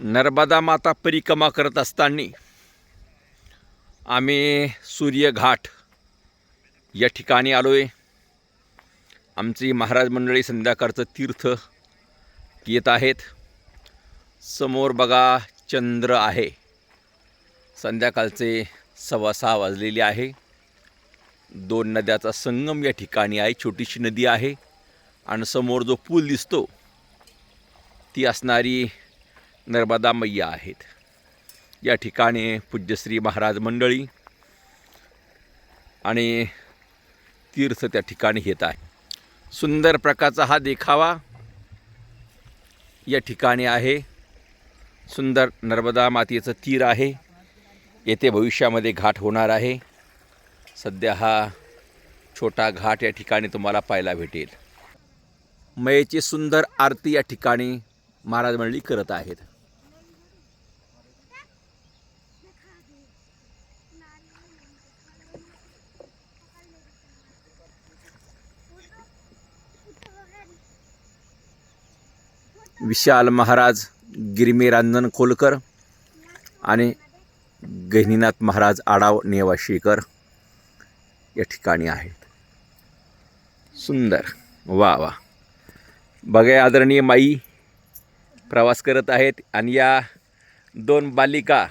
नर्मदा माता परिक्रमा करत असताना आम्ही सूर्यघाट या ठिकाणी आलो आहे आमची महाराज मंडळी संध्याकाळचं तीर्थ येत आहेत. समोर बघा चंद्र आहे. संध्याकाळचे सव्वा सहा वाजलेले आहे. दोन नद्याचा संगम या ठिकाणी आहे. छोटीशी नदी आहे. आणि समोर जो पूल दिसतो ती असणारी नर्मदा मैया आहेत. या ठिकाणी पूज्यश्री महाराज मंडळी आणि तीर्थ त्या ठिकाणी घेत आहे. सुंदर प्रकारचा हा देखावा या ठिकाणी आहे. सुंदर नर्मदा मातेचं तीर आहे. येथे भविष्यामध्ये घाट होणार आहे. सध्या हा छोटा घाट या ठिकाणी तुम्हाला पाहायला भेटेल. मयेची सुंदर आरती या ठिकाणी महाराज मंडळी करत आहेत. विशाल महाराज गिरमीरांजन खोलकर आणि गहिनीनाथ महाराज आडाव नेवाशीकर या ठिकाणी आहेत. सुंदर. वा वा. बघा आदरणीय माई प्रवास करत आहेत आणि या दोन बालिका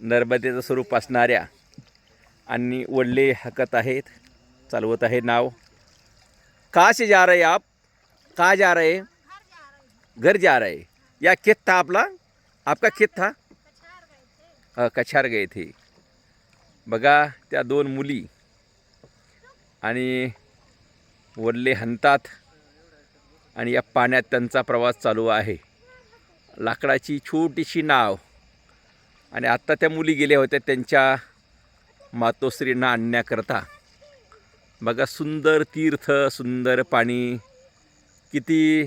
नर्मदेचं स्वरूप असणाऱ्या आणि वडले हकत आहेत चालवत आहे नाव. का से जा रहे आप? का जा रहे? घर जा रहे। या खेत था आपला? आपका खेत था? कछार गए थे। बघा त्या दोन मुली आणि वडले हंतात आणि या पाण्यात त्यांचा प्रवास चालू आहे. लाकडाची छोटीशी नाव. आणि आत्ता त्या मुली गेल्या होत्या त्यांच्या मातोश्रींना आणण्याकरता. बघा सुंदर तीर्थ सुंदर पाणी. किती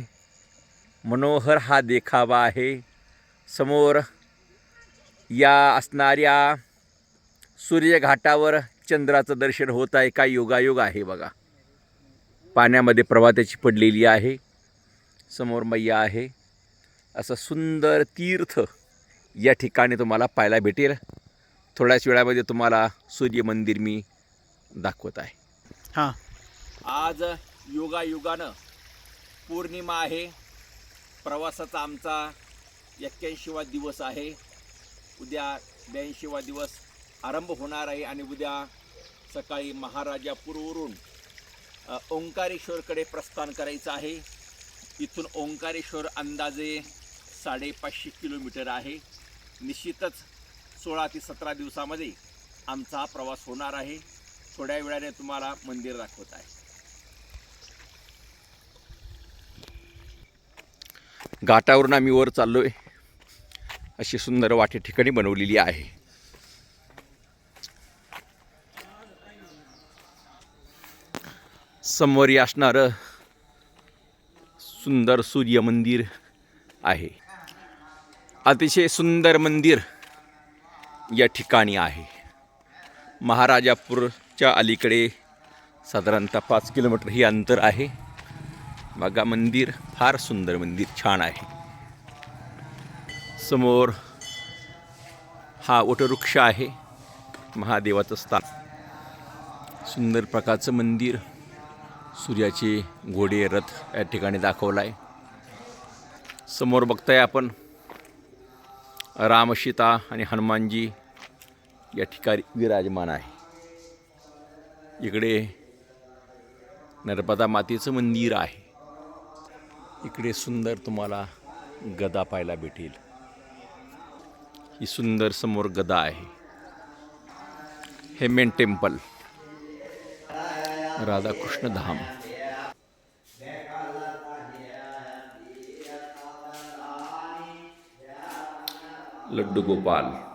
मनोहर हा देखावा आहे. समोर या असणाऱ्या सूर्यघाटावर चंद्राचं दर्शन होत आहे. काय योगायोग आहे बघा. पाण्यामध्ये प्रभाताची पडलेली आहे. समोर मैया आहे. असं सुंदर तीर्थ या ठिकाणी तुम्हाला पाहायला भेटेल. थोड्याच वेळामध्ये तुम्हाला सूर्य मंदिर मी दाखवत आहे. हां. आज योगायोगानं पौर्णिमा आहे. प्रवासाचा आमचा एक्क्याऐंशीवा दिवस आहे. उद्या ब्याऐंशीवा दिवस आरंभ होणार आहे आणि उद्या सकाळी महाराजापूरवरून ओंकारेश्वरकडे प्रस्थान करायचं आहे. इथून ओंकारेश्वर अंदाजे साडेपाचशे किलोमीटर आहे. निश्चितच सोळा ते सतरा दिवसामध्ये आमचा हा प्रवास होणार आहे. थोड्या वेळाने तुम्हाला मंदिर दाखवत आहे. घाटावरून आम्ही वर चाललो आहे अशी सुंदर वाटे ठिकाणी बनवलेली आहे. समोरी असणारं सुंदर सूर्य मंदिर आहे. अतिशय सुंदर मंदिर या ठिकाणी आहे. महाराजापूरच्या अलीकडे साधारणतः पाच किलोमीटर ही अंतर आहे. बघा मंदिर फार सुंदर मंदिर छान आहे. समोर हा वटवृक्ष आहे महादेवाचं स्थान. सुंदर प्रकारचं मंदिर सूर्याचे घोडे रथ या ठिकाणी दाखवला आहे समोर बघताय आपण रामसीता आणि हनुमानजी या ठिकाणी विराजमान आहे. इकडे नर्मदा मातेचं मंदिर आहे. इकडे सुंदर तुम्हाला गदा पाहायला भेटेल. ही सुंदर समोर गदा आहे. हे मेन टेम्पल. राधाकृष्ण धाम. लड्डू गोपाल.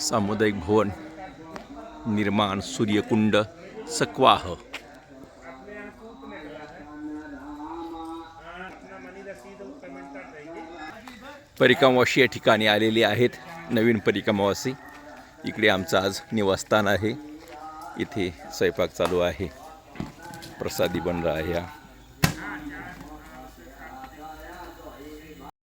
सामुदायिक भवन निर्माण सूर्यकुंड सकवाह. परिक्रमावासी या ठिकाणी आलेले आहेत नवीन परिक्रमावासी इकडे आमचं आज निवासस्थान आहे. इथे स्वयंपाक चालू आहे. प्रसादी बनला आहे हा